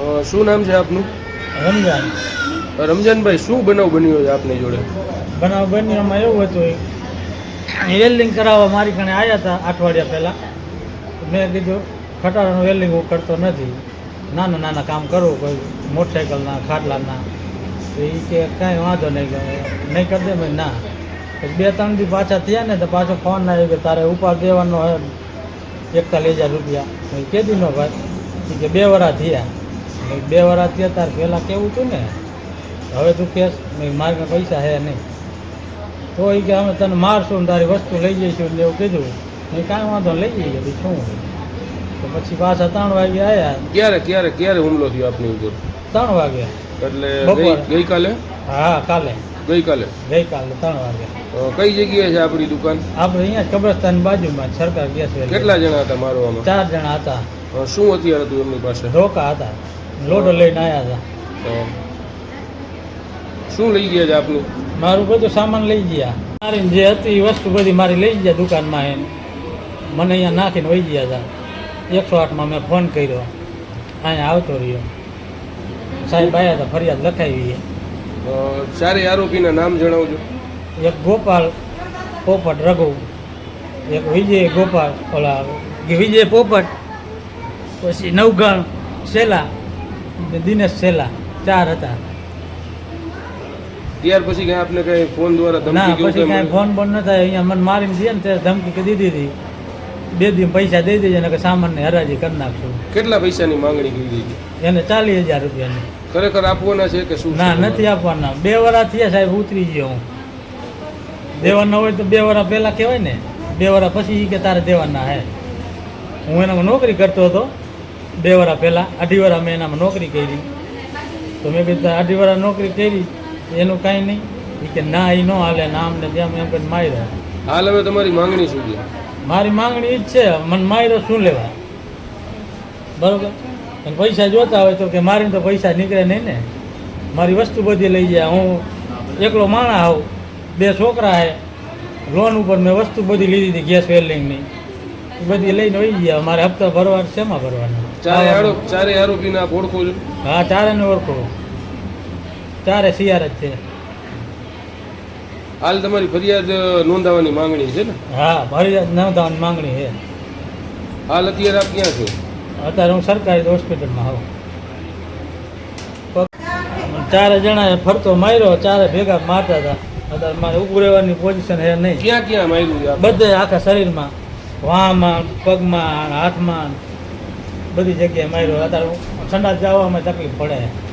શું નામ છે આપનું? રમજાન રમજાનભાઈ શું બનાવ બન્યો છે આપની જોડે? બનાવ એમાં એવું હતું વેલ્ડિંગ કરાવવા મારી કણે આવ્યા હતા અઠવાડિયા પહેલાં. મેં કીધું ખટારાનું વેલ્ડિંગ હું કરતો નથી. નાના નાના કામ કરું કોઈ મોટરસાઇકલના ખાટલાના. તો એ કે કાંઈ વાંધો નહીં નહીં કરી દે. મેં ના. બે ત્રણ દી પાછા થયા ને તો પાછો ફોન આવ્યો કે તારે ઉપાડ દેવાનો એકતાલીસ હજાર રૂપિયા. મેં કેદી નો ભાઈ. કે બે વરા થયા. કીધું બે વાર અત્યારે તાર પહેલાં કેવું હતું ને હવે તું કેસ મારી પૈસા હે નહીં. તો એ કે અમે તને મારશું તારી વસ્તુ લઈ જઈશું એવું કીધું. મેં કાંઈ વાંધો લઈ જઈએ બીજું શું? તો પછી પાછા ત્રણ વાગે આવ્યા ક્યારે ક્યારે ક્યારે હુમલો થયો આપની ઉપર? ત્રણ વાગે. એટલે. ગઈકાલે? હા કાલે. ગઈકાલે? ગઈકાલે ત્રણ વાગે. કઈ જગ્યાએ છે આપણી દુકાન? આપણે અહીંયા કબ્રસ્તાન બાજુમાં સરકાર ગેસ કેટલા જણા હતા મારવામાં? ચાર જણા હતા. શું અત્યારે હતું એમની પાસે? ધોકા હતા. લોડો લઈને આવ્યા હતા. શું લઈ ગયા છે આપનું? મારું બધું સામાન લઈ ગયા. મારી જે હતી એ વસ્તુ બધી મારી લઈ ગયા દુકાનમાં એને મને અહીંયા નાખીને વહી ગયા હતા. એકસો આઠમાં મેં ફોન કર્યો. અહીંયા આવતો રહ્યો. સાહેબ આવ્યા હતા ફરિયાદ લખાવી ચારે આરોપીના નામ જણાવજો. એક ગોપાલ પોપટ રઘુ એક વિજય ગોપાલ ઓલા વિજય પોપટ પછી નવગણ સેલા દિનેશ છેલ્લા ચાર હતા. ત્યાર પછી કઈ આપને કઈ ફોન દ્વારા ધમકી ના પછી કઈ ફોન બોન ન થાય. અહીંયા મને મારીને દે ને ત્યારે ધમકી દીધી હતી. બે દી પૈસા દઈ દેજે ને કે સામાનની હરાજી કરી નાખશું. કેટલા પૈસાની માંગણી કરી દીધી? એને ચાલીસ હજાર રૂપિયાની. ખરેખર આપવાના છે કે શું ના નથી આપવાના. બે વરા થયા સાહેબ ઉતરી ગયો હું. દેવાના હોય તો બે વરા પહેલાં કહેવાય ને. બે વરા પછી કે તારે દેવાના હે. હું એનામાં નોકરી કરતો હતો. બે વરા પહેલાં અઢી વરા મેં એનામાં નોકરી કરી. તો મેં કીધું અઢી વરા નોકરી કરી એનું કાંઈ નહીં. એ કે ના એ ન હાલે ના અમને ત્યાં એમ કરીને માર્યા. હાલ હવે તમારી માંગણી શું છે? મારી માંગણી એ જ છે મને માર્યો શું લેવા બરોબર? અને પૈસા જોતા હોય તો કે મારીને તો પૈસા નીકળે નહીં ને. મારી વસ્તુ બધી લઈ જાય હું એકલો માણા આવું બે છોકરા હે લોન ઉપર મેં વસ્તુ બધી લીધી હતી ગેસ વેલ્ડિંગની. બધી લઈને વહી ગયા મારે હપ્તા ભરવા શેમાં ભરવાના? ચારે આરોપ ચારે આરોપીના આપ ઓળખો છો. હા ચારેને ઓળખો. ચારે સિયાર જ છે. હાલ તમારી ફરિયાદ અ, નોંધાવવાની માંગણી છે ને? હા ફરિયાદ માંગણી છે. હાલ અત્યારે આપ ક્યાં છો? અત્યારે હું સરકારી હોસ્પિટલમાં આવું ચારે જણાએ ફરતો માર્યો ચારે ભેગા મારતા હતા. અત્યારે મારે ઊભું રહેવાની પોઝિશન હે નહીં. ક્યાં ક્યાં માર્યું? બધે આખા શરીરમાં વાહમાં પગમાં હાથમાં બધી જગ્યાએ માર્યો. અત્યારે ઠંડા જવામાં તકલીફ પડે.